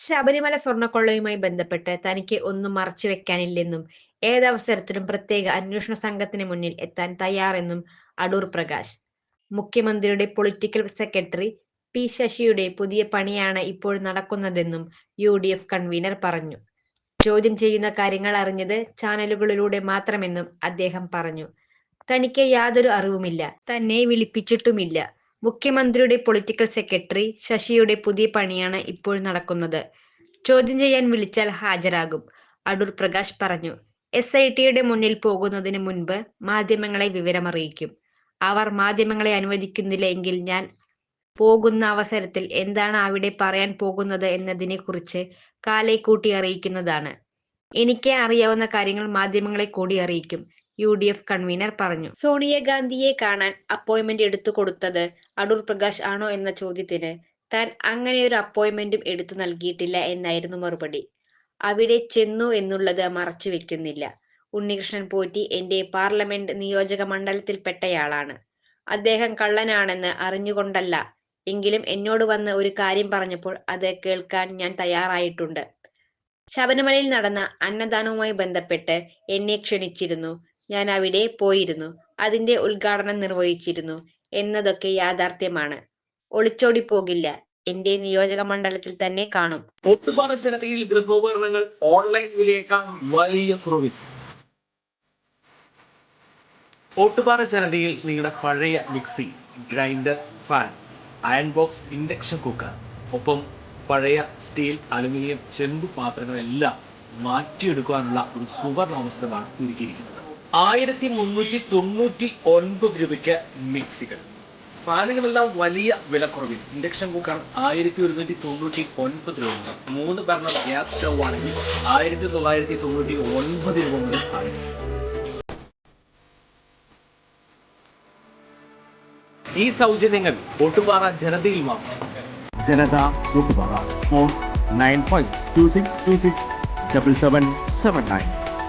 ശബരിമല സ്വർണക്കൊള്ളയുമായി ബന്ധപ്പെട്ട് തനിക്ക് ഒന്നും മറച്ചുവെക്കാനില്ലെന്നും ഏതവസരത്തിലും പ്രത്യേക അന്വേഷണ സംഘത്തിന് മുന്നിൽ എത്താൻ തയ്യാറെന്നും അടൂർ പ്രകാശ്. മുഖ്യമന്ത്രിയുടെ പൊളിറ്റിക്കൽ സെക്രട്ടറി പി ശശിയുടെ പുതിയ പണിയാണ് ഇപ്പോൾ നടക്കുന്നതെന്നും യു ഡി എഫ് കൺവീനർ പറഞ്ഞു. ചോദ്യം ചെയ്യുന്ന കാര്യങ്ങൾ അറിഞ്ഞത് ചാനലുകളിലൂടെ മാത്രമെന്നും അദ്ദേഹം പറഞ്ഞു. തനിക്ക് യാതൊരു അറിവുമില്ല. തന്നെ വിളിപ്പിച്ചിട്ടുമില്ല. മുഖ്യമന്ത്രിയുടെ പൊളിറ്റിക്കൽ സെക്രട്ടറി ശശിയുടെ പുതിയ പണിയാണ് ഇപ്പോൾ നടക്കുന്നത്. ചോദ്യം ചെയ്യാൻ വിളിച്ചാൽ ഹാജരാകും. അടൂർ പ്രകാശ് പറഞ്ഞു എസ് ഐ ടിയുടെ മുന്നിൽ പോകുന്നതിന് മുൻപ് മാധ്യമങ്ങളെ വിവരമറിയിക്കും. അവർ മാധ്യമങ്ങളെ അനുവദിക്കുന്നില്ല എങ്കിൽ ഞാൻ പോകുന്ന അവസരത്തിൽ എന്താണ് അവിടെ പറയാൻ പോകുന്നത് എന്നതിനെ കുറിച്ച് കാലേ കൂട്ടി അറിയിക്കുന്നതാണ്. എനിക്ക് അറിയാവുന്ന കാര്യങ്ങൾ മാധ്യമങ്ങളെ കൂടി അറിയിക്കും. യു ഡി എഫ് കൺവീനർ പറഞ്ഞു. സോണിയാഗാന്ധിയെ കാണാൻ അപ്പോയിന്റ്മെന്റ് എടുത്തു കൊടുത്തത് അടൂർ പ്രകാശ് ആണോ എന്ന ചോദ്യത്തിന് താൻ അങ്ങനെ ഒരു അപ്പോയിന്റ്മെന്റും എടുത്തു നൽകിയിട്ടില്ല എന്നായിരുന്നു മറുപടി. അവിടെ ചെന്നു എന്നുള്ളത് മറച്ചു വെക്കുന്നില്ല. ഉണ്ണികൃഷ്ണൻ പോറ്റി എന്റെ പാർലമെന്റ് നിയോജക മണ്ഡലത്തിൽപ്പെട്ടയാളാണ് അദ്ദേഹം കള്ളനാണെന്ന് അറിഞ്ഞുകൊണ്ടല്ല എങ്കിലും എന്നോട് വന്ന് ഒരു കാര്യം പറഞ്ഞപ്പോൾ അത് കേൾക്കാൻ ഞാൻ തയ്യാറായിട്ടുണ്ട്. ശബരിമലയിൽ നടന്ന അന്നദാനവുമായി ബന്ധപ്പെട്ട് എന്നെ ക്ഷണിച്ചിരുന്നു. ഞാൻ അവിടെ പോയിരുന്നു. അതിന്റെ ഉദ്ഘാടനം നിർവഹിച്ചിരുന്നു. എന്നതൊക്കെ യാഥാർത്ഥ്യമാണ്. ഒളിച്ചോടി പോകില്ല. എന്റെ നിയോജക മണ്ഡലത്തിൽ തന്നെ കാണും. ഒട്ടുപാറ ഗൃഹോപകരണങ്ങൾ ഓൺലൈൻ വിലയേക്കാൾ വലിയ കുറവിൽ. ഓട്ടുപാറ ജനതയിൽ നിങ്ങളുടെ പഴയ mixie grinder fan iron box induction cooker ഒപ്പം പഴയ സ്റ്റീൽ അലുമിനിയം ചെമ്പ് പാത്രങ്ങളെല്ലാം മാറ്റിയെടുക്കാനുള്ള ഒരു സുവർണ അവസരമാണ് ഒരുക്കിയിരിക്കുന്നത് ആയിരത്തി മുന്നൂറ്റി തൊണ്ണൂറ്റി ഒൻപത് രൂപയ്ക്ക് മിക്സികൾ. ഫാനുകളെല്ലാം വലിയ വിലക്കുറവിൽ. ഇൻഡക്ഷൻ കുക്കർ ആയിരത്തി ഒരുന്നൂറ്റി തൊണ്ണൂറ്റി ഒൻപത് രൂപ. മുതൽ മൂന്ന് ബർണർ ഗ്യാസ് സ്റ്റവ് ആണെങ്കിൽ ആയിരത്തി തൊള്ളായിരത്തി തൊണ്ണൂറ്റി ഒൻപത് രൂപ മുതൽ ഈ സൗജന്യങ്ങൾ ഒട്ടുപാറ ജനതയിൽ മാത്രം. Janatha Ottupara. Phone nine five two six two six double seven seven nine.